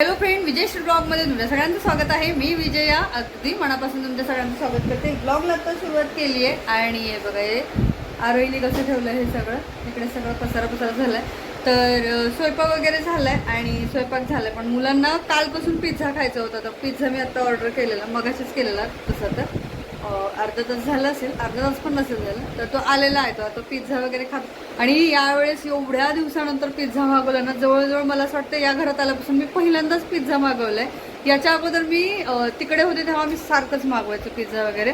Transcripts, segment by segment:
Hello friend विजय ब्लॉगमध्ये तुमच्या सगळ्यांचं स्वागत आहे. मी विजया अगदी मनापासून तुमच्या सगळ्यांचं स्वागत करते. ब्लॉगला आता सुरुवात केली आहे आणि हे बघा हे आरोहीने कसं ठेवलं हे सगळं? इकडे सगळं पसारा पसारा आहे तर स्वयंपाक वगैरे झाला आहे आणि स्वयंपाक झालाय. पण मुलांना कालपासून पिझ्झा खायचा होता. तर पिझ्झा मी आत्ता ऑर्डर केलेला मगाशीच केलेला तसं तर. अर्धा तास झाला असेल अर्धा तास पण नसेल झाला तर तो आलेला आहे तो आता पिझ्झा वगैरे खात आणि यावेळेस एवढ्या दिवसानंतर पिझ्झा मागवला ना जवळजवळ मला असं वाटतं या घरात आल्यापासून मी पहिल्यांदाच पिझ्झा मागवला आहे याच्या अगोदर मी तिकडे होते तेव्हा मी सारखंच मागवायचो पिझ्झा वगैरे.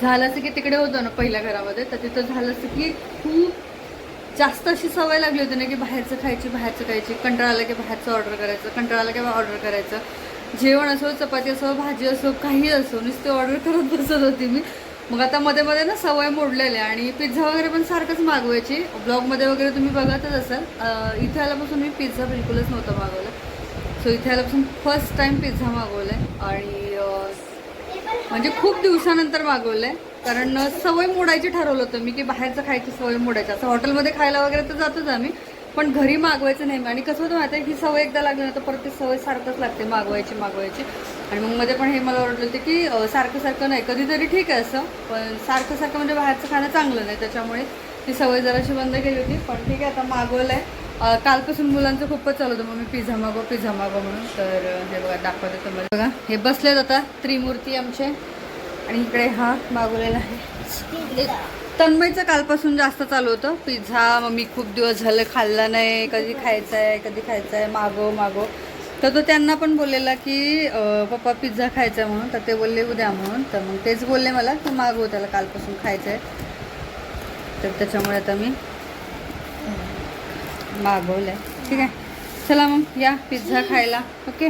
झालं असं की तिकडे होतो ना पहिल्या घरामध्ये तर तिथं झालं असं की खूप जास्त अशी सवय लागली होती ना की बाहेरचं खायची बाहेरचं खायची. कंटाळा आला की बाहेरचं ऑर्डर करायचं कंटाळा आला की ऑर्डर करायचं. जेवण असो चपाती असो भाजी असो काही असो नुसते ऑर्डर करत बसत होती मी. मग आता मध्ये मध्ये ना सवय मोडलेली आहे आणि पिझ्झा वगैरे पण सारखंच मागवायची. ब्लॉगमध्ये वगैरे तुम्ही बघतच असाल. इथे आल्यापासून मी पिझ्झा बिलकुलच नव्हता मागवला. सो इथे आल्यापासून फर्स्ट टाईम पिझ्झा मागवला आहे आणि म्हणजे खूप दिवसानंतर मागवलं आहे कारण सवय मोडायची ठरवलं होतं मी की बाहेरचं खायची सवय मोडायची. असं हॉटेलमध्ये खायला वगैरे तर जातोच आम्ही. पण घरी मागवायचं नाही. आणि कसं होतं माहिती आहे ही सवय एकदा लागली ना तर परत ती सवय सारखंच लागते मागवायची मागवायची. आणि मग मध्ये पण हे मला वाटलं होतं की सारखं सारखं नाही. कधीतरी ठीक आहे असं पण सारखं सारखं म्हणजे बाहेरचं खाणं चांगलं नाही. त्याच्यामुळे ती सवय जराशी बंद केली होती. पण ठीक आहे आता मागवलं आहे कालपासून मुलांचं खूपच चालू होतं. मग मी पिझ्झा मागव पिझ्झा मागव म्हणून. तर हे बघा दाखवते तुम्हाला. बघा हे बसलेत आता त्रिमूर्ती आमचे. आणि इकडे हा मागवलेला आहे. तन्मयचं कालपासून जास्त चालू होतं. पिझ्झा मग मी खूप दिवस झालं खाल्ला नाही. कधी खायचा आहे कधी खायचा आहे मागो. मागव तर तो त्यांना पण बोललेला की पप्पा पिझ्झा खायचा आहे म्हणून. तर ते बोलले उद्या म्हणून. तर मग तेच बोलले मला तू मागव त्याला कालपासून खायचं आहे तर त्याच्यामुळे आता मी मागवलं आहे ठीक आहे. चला मग या पिझ्झा खायला. ओके?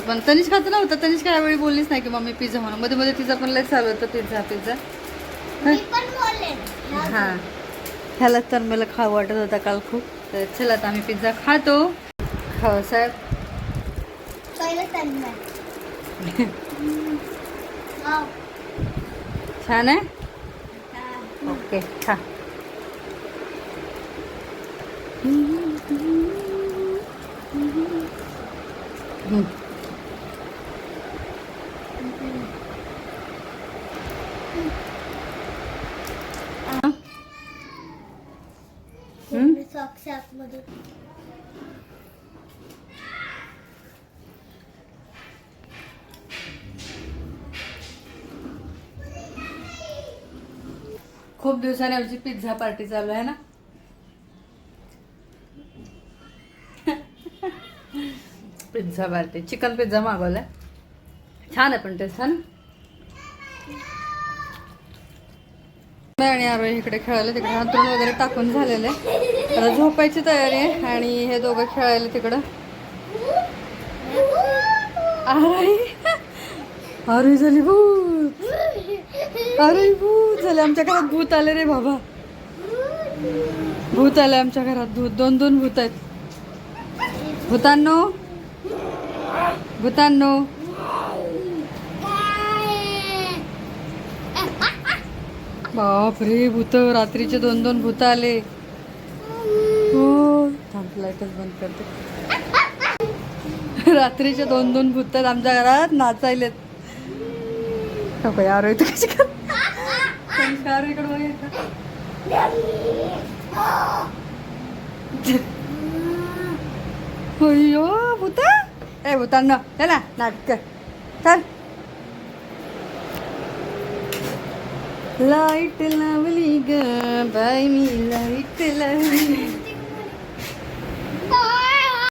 पण तनिष खात नव्हतं. तनिष काय वेळी बोललीच नाही की मम्मी पिझ्झा म्हणून. मध्ये मध्ये तिचा पण लय चालू होतं पिझ्झा पिझ्झा हा? ह्याला तर मला खाऊ वाटत होता काल खूप. तर चला आता आम्ही पिझ्झा खातो. हो साहेब. छान आहे. ओके खा हम्म. हम्म? मध्ये. खूप दिवसाने आमची पिझ्झा पार्टी चालू आहे ना? पिझ्झा पार्टी चिकन पिझ्झा मागवलाय. छान आहे पण ते छान आणि आरोही इकडे खेळायला तिकडे अंतरून वगैरे टाकून झालेलं. आहे आता झोपायची तयारी आहे आणि हे दोघं खेळायला तिकडं. आरोही. आरोही झाली भूत. अरे भूत झाले. आमच्या घरात भूत आले रे बाबा. भूत आले आमच्या घरात भूत. दोन दोन भूत आहेत. भूतांनो. भूतांनो. बाप रे भूत रात्रीचे दोन दोन भूत आले. हो थांब लाईटच बंद करते. रात्रीचे दोन दोन भूत आमच्या घरात नाचायलेत. यार कशी कर संस्कार इकडे बघायचं अय्यो भूता? ए भूतांना चला नाटक. चल. लाइट लावली ग बाई मी लाइट लावली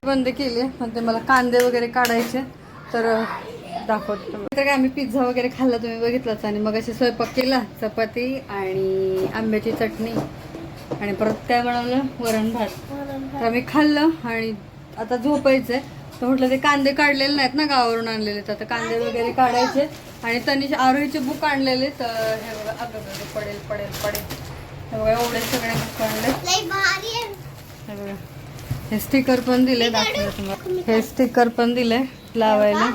बंद केली. पण ते मला कांदे वगैरे काढायचे. तर दाखवतो तर काय आम्ही पिझ्झा वगैरे खाल्ला तुम्ही बघितलाच. आणि मग अशी स्वयंपाक केला चपाती आणि आंब्याची चटणी. आणि परत काय बनवलं वरण भात. तर आम्ही खाल्लं आणि आता झोपायचंय. तर म्हटलं ते कांदे काढलेले नाहीत ना गावावरून आणलेले. तर आता कांदे वगैरे काढायचे. आणि तनिष आरोहीचे बुक आणलेले तर हे बघा अगं पडेल पडेल पडेल. हे बघा एवढे सगळे बुक आणले. हे बघा हे स्टिकर पण दिले दाखवलं तुम्हाला. हे स्टिकर पण दिले लावायला.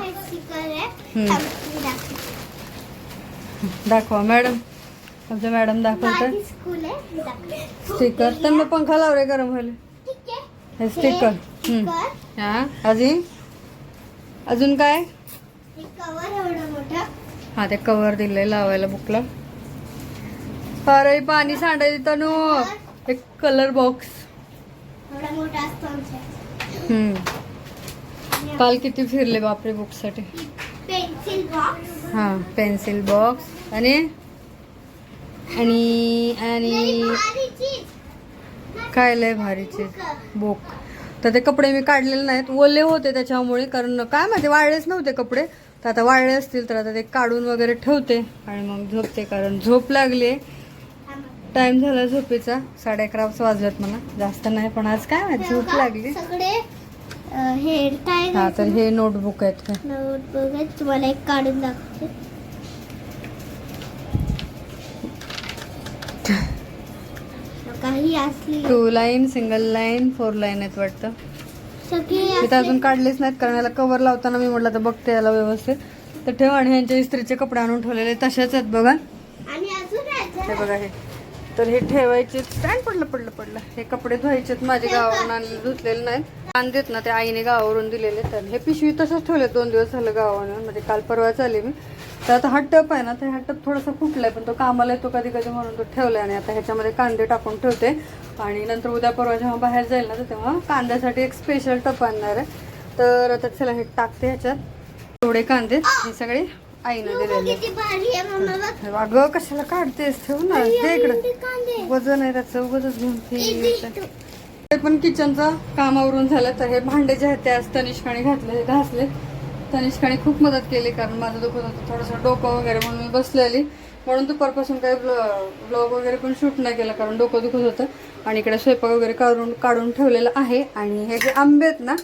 दाखवा मॅडम. आमच्या मॅडम दाखवतात. स्टिकर त्यांना पंखा लाव रे गरम व्हायला. हे स्टिकर स्टिकर हा? अजून अजून काय? हे हा ते कवर दिलंय लावायला बुकला. अरे पाणी सांडायचं तनू एक कलर बॉक्स हम्म. काल किती फिरले बापरे पेन्सिल बॉक्स हा पेन्सिल बॉक्स आणि? आणि आणि काय लय भारीचे बुक. तर ते कपडे मी काढलेले नाहीत. ओले होते त्याच्यामुळे कारण काय माहिती वाळलेच नव्हते कपडे. तर आता वाळले असतील तर आता ते काढून वगैरे ठेवते आणि मग झोपते कारण झोप लागली. टाइम झाला झोपेचा. साडे अकरा वाजल्यात मला. जास्त नाही पण आज काय झोप लागली. हे काय हा तर हे नोटबुक आहेत का नोटबुक आहे तुम्हाला एक काढून दाखवते. काही असली. Two line single line four line आहेत वाटतं. मी तर अजून काढलेच नाहीत कारण याला कवर लावताना मी म्हटलं तर बघते याला व्यवस्थित. तर ठेव आणि ह्यांच्या इस्त्रीचे कपडे आणून ठेवलेले तशाच आहेत बघा. हे बघा हे. तर हे ठेवायचे स्टँड पडलं पडलं पडलं. हे कपडे धुवायचेत माझे गावावरून आणले धुतलेले नाहीत. कांदेत ना ते आईने गावावरून दिलेले तर. हे पिशवी तसंच ठेवले दोन दिवस झालं गावावरून म्हणजे काल परवाच आले मी. तर आता हा टप आहे ना तर हा टप थोडासा फुटलाय पण तो कामाला येतो कधी कधी म्हणून तो ठेवलाय आणि आता ह्याच्यामध्ये कांदे टाकून ठेवते. आणि नंतर उद्या परवा जेव्हा बाहेर जाईल ना तर तेव्हा कांद्यासाठी एक स्पेशल टप आणणार आहे. तर आता चला हे टाकते ह्याच्यात. थोडे कांदे हे सगळे आईनं दिलेले. अगं कशाला काढतेस? ठेव ना. दे इकडं. वजन आहे त्याचं उगतच घेऊन. ते पण किचनचं कामावरून झालं तर हे भांडे जे आहेत ते आज तनिष्काने घातले घासले. तनिष्काने खूप मदत केली कारण माझं दुखत होतं. थोडंसं डोकं वगैरे म्हणून मी बसलेली. म्हणून दुपारपासून काही ब्लॉग वगैरे पण शूट नाही केलं कारण डोकं दुखत होतं. आणि इकडे स्वयंपाक वगैरे काढून काढून ठेवलेलं आहे. आणि हे जे आंबे आहेत ना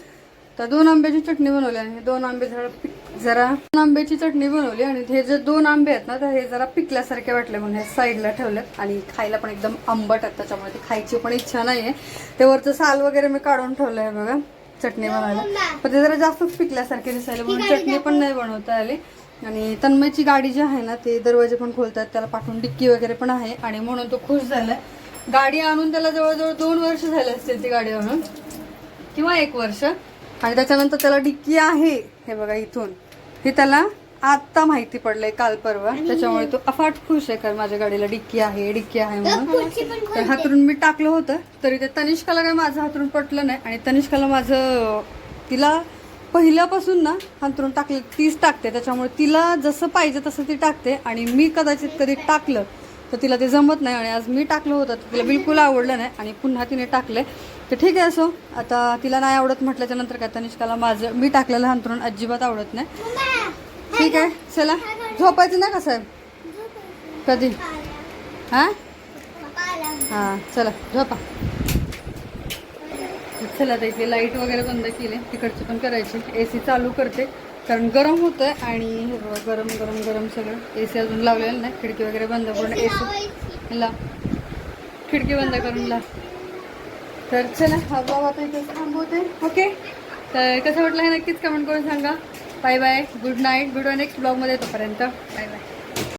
तर दोन आंब्याची चटणी बनवली आणि हे दोन आंबे जरा पिक- जरा दोन आंब्याची चटणी बनवली आणि हे जे दोन आंबे आहेत ना तर हे जरा पिकल्यासारखे वाटले म्हणून हे साईडला ठेवलेत आणि खायला पण एकदम आंबट आहेत त्याच्यामुळे ते खायची पण इच्छा नाही आहे ते वरचं साल वगैरे मी काढून ठेवलं आहे बघा चटणी बनवायला. पण ते जरा जास्तच पिकल्यासारखे दिसायला म्हणून चटणी पण नाही बनवता आली. आणि तन्मयची गाडी जी आहे ना ते दरवाजे पण खोलतात त्याला पाठवून डिक्की वगैरे पण आहे आणि म्हणून तो खुश झालाय गाडी आणून त्याला जवळजवळ दोन वर्ष झाले असतील ती गाडी आणून. किंवा एक वर्ष. आणि त्याच्यानंतर त्याला डिक्की आहे. हे बघा इथून. हे त्याला आत्ता माहिती पडलंय काल परवा. त्याच्यामुळे तो अफाट खुश आहे कारण माझ्या गाडीला डिक्की आहे डिक्की आहे म्हणून. तर. हातरून मी टाकलं होतं तरी ते तनिष्काला काय माझं हातरून पटलं नाही. आणि तनिष्काला माझं तिला पहिल्यापासून ना हातरून टाकले तीच टाकते. त्याच्यामुळे तिला जसं पाहिजे तसं ती टाकते. आणि मी कदाचित कधी टाकलं तर तिला ते जमत नाही आणि आज मी टाकलं होतं तर तिला बिलकुल आवडलं नाही आणि पुन्हा तिने टाकले तर ठीक आहे असो आता तिला नाही आवडत म्हटल्याच्या नंतर काय तनिष्काला माझं मी टाकलेलं हातरून अजिबात आवडत नाही. ठीक आहे चला. झोपायचं नाही का साहेब? कधी? हां? हां चला झोपा. चला आता लाइट वगैरे बंद केली तिकडची पण करायची. ए सी चालू करते. कारण गरम होतंय आणि हे बघा गरम गरम गरम सगळं ए सी अजून लावलेलं नाही. खिडकी वगैरे बंद करून ए सी. ला. खिडकी बंद करून ला. तर चला हा ब्लॉग आता इथे थांबवते. ओके तर कसं वाटलं हे नक्कीच कमेंट करून सांगा. Bye bye good night good next ब्लॉगमध्ये येतोपर्यंत बाय बाय